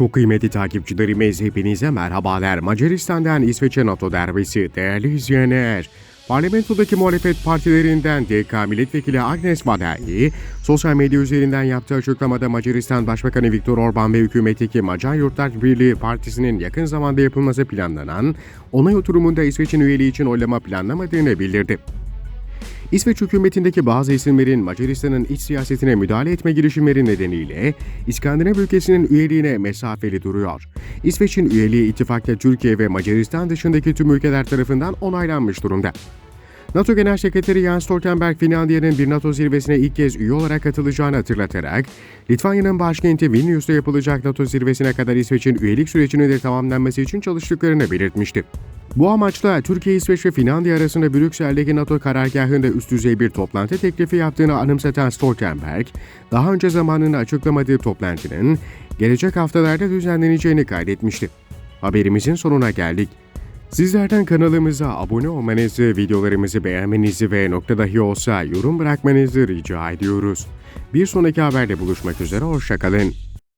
Çok kıymetli takipçilerimiz hepinize merhabalar. Macaristan'dan İsveç'e NATO derbisi değerli izleyenler. Parlamentodaki muhalefet partilerinden DK Milletvekili Agnes Madai, sosyal medya üzerinden yaptığı açıklamada Macaristan Başbakanı Viktor Orban ve hükümetteki Macar Yurttaş Birliği Partisi'nin yakın zamanda yapılması planlanan onay oturumunda İsveç'in üyeliği için oylama planlamadığını bildirdi. İsveç hükümetindeki bazı isimlerin Macaristan'ın iç siyasetine müdahale etme girişimleri nedeniyle İskandinav ülkesinin üyeliğine mesafeli duruyor. İsveç'in üyeliği ittifakta Türkiye ve Macaristan dışındaki tüm ülkeler tarafından onaylanmış durumda. NATO Genel Sekreteri Jens Stoltenberg, Finlandiya'nın bir NATO zirvesine ilk kez üye olarak katılacağını hatırlatarak, Litvanya'nın başkenti Vilnius'ta yapılacak NATO zirvesine kadar İsveç'in üyelik sürecinin de tamamlanması için çalıştıklarını belirtmişti. Bu amaçla Türkiye, İsveç ve Finlandiya arasında Brüksel'deki NATO karargahında üst düzey bir toplantı teklifi yaptığını anımsatan Stoltenberg, daha önce zamanını açıklamadığı toplantının gelecek haftalarda düzenleneceğini kaydetmişti. Haberimizin sonuna geldik. Sizlerden kanalımıza abone olmanızı, videolarımızı beğenmenizi ve nokta dahi olsa yorum bırakmanızı rica ediyoruz. Bir sonraki haberde buluşmak üzere, hoşçakalın.